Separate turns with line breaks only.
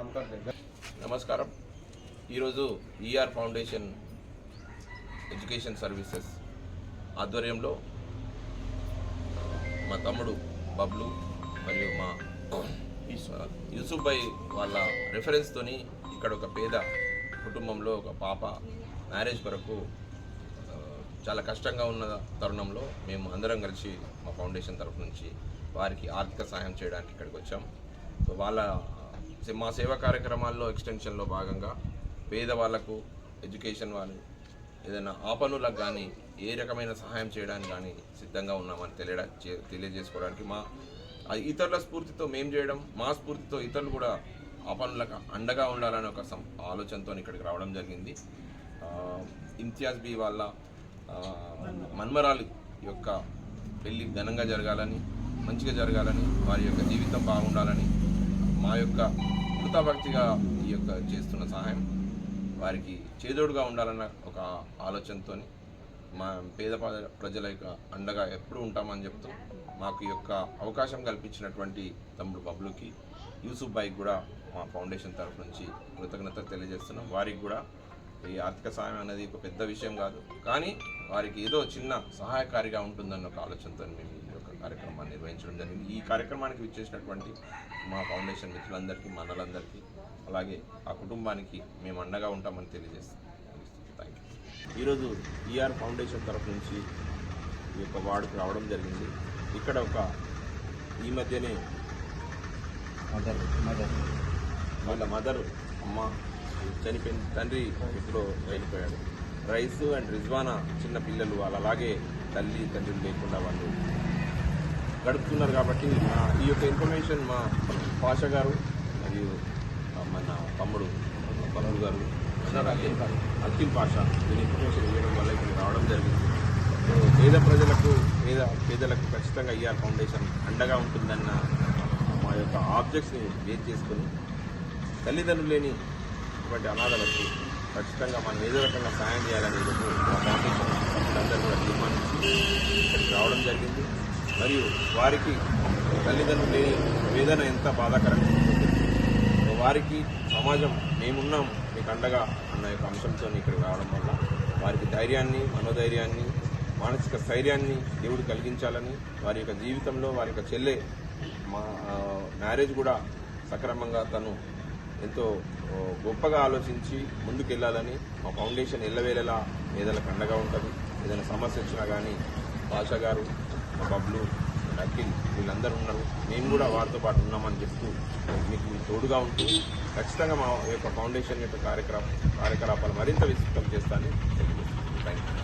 నమస్కారం. ఈరోజు ER foundation education services ఆధ్వర్యంలో మా తమ్ముడు బబ్లు మరియు మా యూసుఫ్ భాయ్ వాళ్ళ రెఫరెన్స్తోని ఇక్కడ ఒక పేద కుటుంబంలో ఒక పాప మ్యారేజ్ కొరకు చాలా కష్టంగా ఉన్న తరుణంలో మేము అందరం కలిసి మా ఫౌండేషన్ తరఫు నుంచి వారికి ఆర్థిక సహాయం చేయడానికి ఇక్కడికి వచ్చాం. సో వాళ్ళ మా సేవా కార్యక్రమాల్లో ఎక్స్టెన్షన్లో భాగంగా పేదవాళ్ళకు ఎడ్యుకేషన్ వాళ్ళు ఏదైనా ఆపనులకు కానీ ఏ రకమైన సహాయం చేయడానికి కానీ సిద్ధంగా ఉన్నామని తెలియడా తెలియజేసుకోవడానికి మా ఇతరుల స్ఫూర్తితో మేము చేయడం మా స్ఫూర్తితో ఇతరులు కూడా ఆపనులకు అండగా ఉండాలని ఒక సం ఆలోచనతో ఇక్కడికి రావడం జరిగింది. ఇంతియాజ్ బి వాళ్ళ మన్మరాలు మన్మరాలి యొక్క పెళ్ళి ఘనంగా జరగాలని మంచిగా జరగాలని వారి యొక్క జీవితం బాగుండాలని మా యొక్క కృతభక్తిగా ఈ యొక్క చేస్తున్న సహాయం వారికి చేదోడుగా ఉండాలన్న ఒక ఆలోచనతో మా పేద ప్రజల యొక్క అండగా ఎప్పుడు ఉంటామని చెప్తూ మాకు ఈ యొక్క అవకాశం కల్పించినటువంటి తమ్ముడు బబ్లుకి యూసుఫ్ బాయ్కి కూడా మా ఫౌండేషన్ తరఫు నుంచి కృతజ్ఞత తెలియజేస్తున్నాం. వారికి కూడా ఈ ఆర్థిక సహాయం అనేది ఒక పెద్ద విషయం కాదు. కానీ వారికి ఏదో చిన్న సహాయకారిగా ఉంటుందన్న ఒక ఆలోచనతో మేము ఈ యొక్క కార్యక్రమాన్ని నిర్వహించడం జరిగింది. ఈ కార్యక్రమానికి విచ్చేసినటువంటి మా ఫౌండేషన్ మిత్రులందరికీ మనలందరికీ అలాగే ఆ కుటుంబానికి మేము అండగా ఉంటామని తెలియజేస్తాం. థ్యాంక్ యూ ఈరోజు ఈఆర్ ఫౌండేషన్ తరఫు నుంచి ఈ యొక్క వార్డుకు రావడం జరిగింది. ఇక్కడ ఒక ఈ మధ్యనే
మదర్ మదర్.
వాళ్ళ మదర్ అమ్మ చనిపోయిన తండ్రి ఇప్పుడు వెళ్ళిపోయాడు రైస్ అండ్ రిజ్వానా చిన్న పిల్లలు వాళ్ళు అలాగే తల్లి తండ్రులు లేకుండా వాళ్ళు గడుపుతున్నారు కాబట్టి మా ఈ యొక్క ఇన్ఫర్మేషన్ మా పాష గారు మరియు మన తమ్ముడు బలూరు గారు అఖిల్ పాష దీని ఇన్ఫర్మేషన్ ఇవ్వడం వల్ల ఇక్కడ రావడం జరిగింది. పేద ప్రజలకు పేద పేదలకు ఖచ్చితంగా ఈఆర్ ఫౌండేషన్ అండగా ఉంటుందన్న మా యొక్క ఆబ్జెక్ట్స్ని బేస్ చేసుకొని తల్లిదండ్రులు లేని ఇటువంటి అనాథలకు ఖచ్చితంగా మనం ఏదో రకంగా సాయం చేయాలని మా ఫౌండేషన్ కూడా తీర్మానించి ఇక్కడికి రావడం జరిగింది. మరియు వారికి తల్లిదండ్రులు వేదన ఎంత బాధాకరంగా ఉంటుంది వారికి సమాజం మేమున్నాం మీకు అండగా అన్న యొక్క అంశంతో ఇక్కడికి రావడం వల్ల వారికి ధైర్యాన్ని మనోధైర్యాన్ని మానసిక స్థైర్యాన్ని దేవుడు కలిగించాలని వారి యొక్క జీవితంలో వారి యొక్క చెల్లె మా మ్యారేజ్ కూడా సక్రమంగా తను ఎంతో గొప్పగా ఆలోచించి ముందుకెళ్ళాలని మా ఫౌండేషన్ ఎల్లవేళలా ఏదైనా కండగా ఉంటుంది ఏదైనా సమస్య వచ్చినా కానీ భాష గారు మా బబ్లు అఖిల్ వీళ్ళందరూ ఉన్నారు. మేము కూడా వారితో పాటు ఉన్నామని చెప్తూ మీకు తోడుగా ఉంటూ ఖచ్చితంగా మా యొక్క ఫౌండేషన్ యొక్క కార్యక్రమ కార్యకలాపాలు మరింత విస్తృతం చేస్తానని తెలియజేస్తున్నాను. Thank you